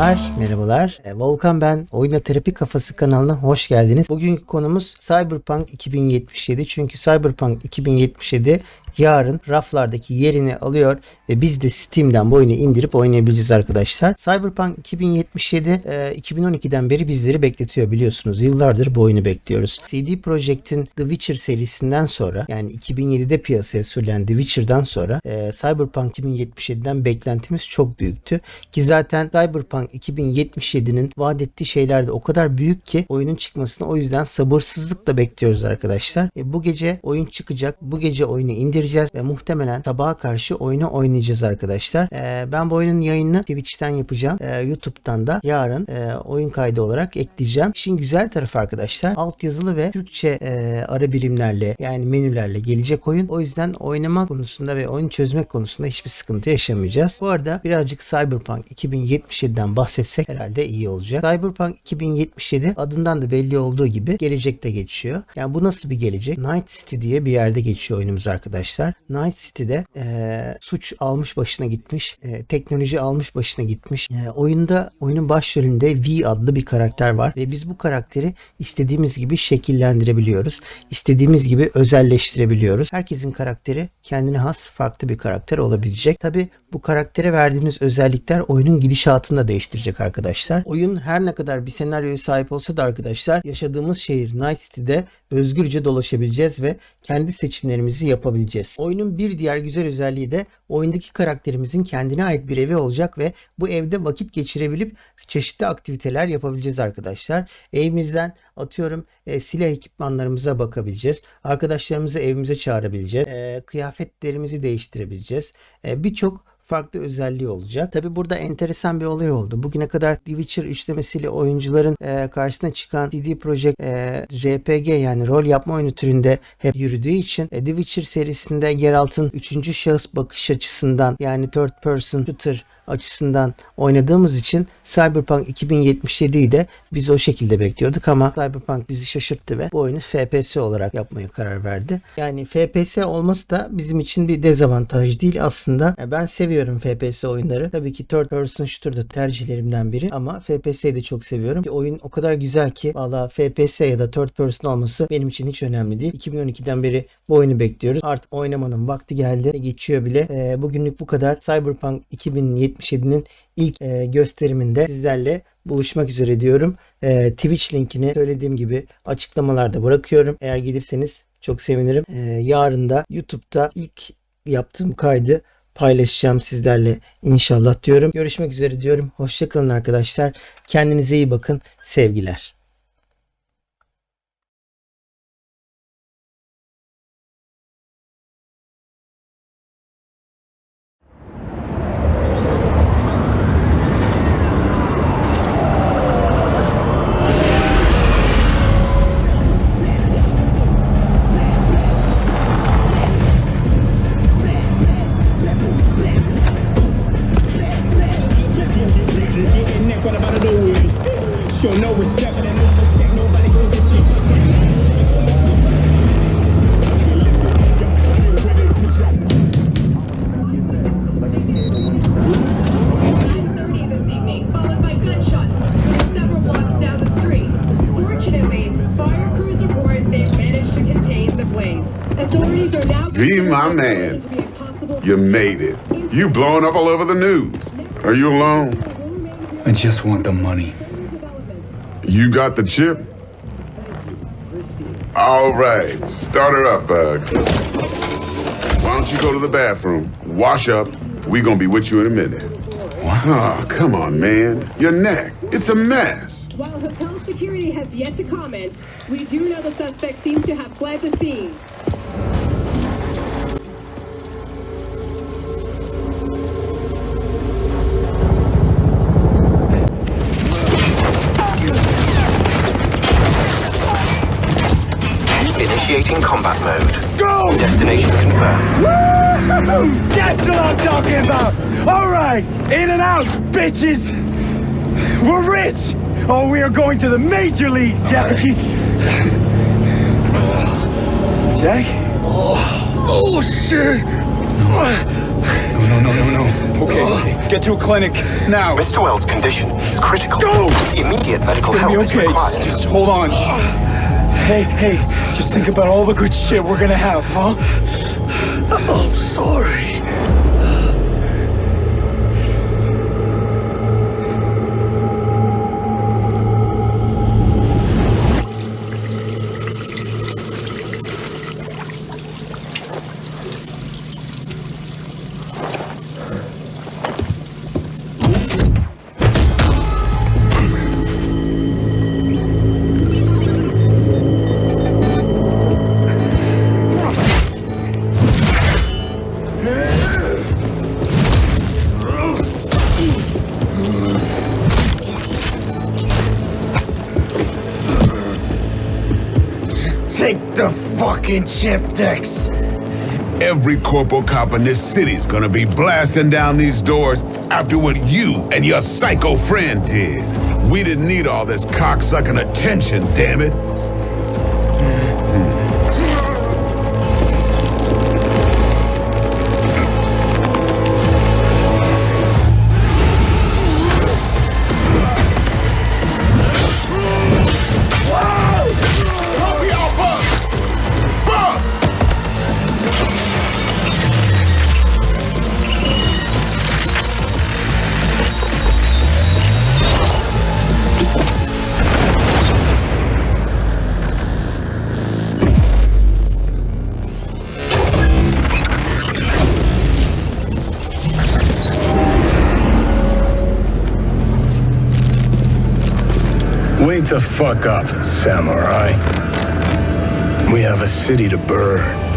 much. Merhabalar. E, Volkan ben, Oyuna Terapi Kafası kanalına hoş geldiniz. Bugünkü konumuz Cyberpunk 2077. Çünkü Cyberpunk 2077 yarın raflardaki yerini alıyor ve biz de Steam'den bu oyunu indirip oynayabileceğiz arkadaşlar. Cyberpunk 2077 e, 2012'den beri bizleri bekletiyor biliyorsunuz. Yıllardır bu oyunu bekliyoruz. CD Projekt'in The Witcher serisinden sonra yani 2007'de piyasaya sürülen The Witcher'dan sonra e, Cyberpunk 2077'den beklentimiz çok büyüktü. Ki zaten Cyberpunk 2077'nin vaat ettiği şeyler de o kadar büyük ki oyunun çıkmasını o yüzden sabırsızlıkla bekliyoruz arkadaşlar. E, bu gece oyun çıkacak. Bu gece oyunu indireceğiz ve muhtemelen sabaha karşı oyunu oynayacağız arkadaşlar. E, ben bu oyunun yayınını Twitch'ten yapacağım. E, YouTube'dan da yarın e, oyun kaydı olarak ekleyeceğim. İşin güzel tarafı arkadaşlar altyazılı ve Türkçe e, ara birimlerle yani menülerle gelecek oyun. O yüzden oynama konusunda ve oyun çözmek konusunda hiçbir sıkıntı yaşamayacağız. Bu arada birazcık Cyberpunk 2077'den bahsetsek herhalde iyi olacak. Cyberpunk 2077 adından da belli olduğu gibi gelecekte geçiyor. Yani bu nasıl bir gelecek? Night City diye bir yerde geçiyor oyunumuz arkadaşlar. Night City'de e, suç almış başına gitmiş, e, teknoloji almış başına gitmiş. E, oyunda oyunun başrolünde V adlı bir karakter var ve biz bu karakteri istediğimiz gibi şekillendirebiliyoruz. İstediğimiz gibi özelleştirebiliyoruz. Herkesin karakteri kendine has farklı bir karakter olabilecek. Tabi bu karaktere verdiğimiz özellikler oyunun gidişatını da değiştirecek arkadaşlar. Oyun her ne kadar bir senaryoya sahip olsa da arkadaşlar yaşadığımız şehir Night City'de özgürce dolaşabileceğiz ve kendi seçimlerimizi yapabileceğiz. Oyunun bir diğer güzel özelliği de oyundaki karakterimizin kendine ait bir evi olacak ve bu evde vakit geçirebilip çeşitli aktiviteler yapabileceğiz arkadaşlar. Evimizden atıyorum e, silah ekipmanlarımıza bakabileceğiz. Arkadaşlarımızı evimize çağırabileceğiz. E, kıyafetlerimizi değiştirebileceğiz. E, Birçok farklı özelliği olacak. Tabi burada enteresan bir olay oldu. Bugüne kadar The Witcher üçlemesiyle oyuncuların e, karşısına çıkan CD Projekt e, RPG yani rol yapma oyunu türünde hep yürüdüğü için e, The Witcher serisinde Geralt'ın üçüncü şahıs bakış açısından yani third person shooter açısından oynadığımız için Cyberpunk 2077'yi de biz o şekilde bekliyorduk ama Cyberpunk bizi şaşırttı ve bu oyunu FPS olarak yapmaya karar verdi. Yani FPS olması da bizim için bir dezavantaj değil aslında. Ben seviyorum FPS oyunları. Tabii ki third person shooter da tercihlerimden biri ama FPS'yi de çok seviyorum. Bir oyun o kadar güzel ki valla FPS ya da third person olması benim için hiç önemli değil. 2012'den beri bu oyunu bekliyoruz. Artık oynamanın vakti geldi. Geçiyor bile. E, bugünlük bu kadar. Cyberpunk 2077'nin ilk e, gösteriminde sizlerle buluşmak üzere diyorum. E, Twitch linkini söylediğim gibi açıklamalarda bırakıyorum. Eğer gelirseniz çok sevinirim. E, yarın da YouTube'da ilk yaptığım kaydı paylaşacağım sizlerle inşallah diyorum. Görüşmek üzere diyorum. Hoşçakalın arkadaşlar. Kendinize iyi bakın. Sevgiler. Authorities are now V, my man. to be a possible You made it. You blowing up all over the news. Are you alone? I just want the money. You got the chip? All right, start her up. Uh, why don't you go to the bathroom, wash up? We gonna be with you in a minute. What? Oh, come on, man. Your neck. It's a mess. While hotel security has yet to comment, we do know the suspect seems to have fled the scene. Initiating combat mode. Go! Destination confirmed. That's what I'm talking about! Alright, in and out, bitches! We're rich! Oh, we are going to the major leagues, Jackie! Jack? Oh oh shit! No, no, no, no. Okay, okay. Get to a clinic now. Mr. Wells' condition is critical. Go! Immediate medical help be is required. Just, just hold on. Just, hey, hey, just think about all the good shit we're gonna have, huh? Oh, sorry. Fucking chip decks. Every corporal cop in this city is gonna be blasting down these doors after what you and your psycho friend did. We didn't need all this cocksucking attention, damn it. The fuck up, samurai. We have a city to burn.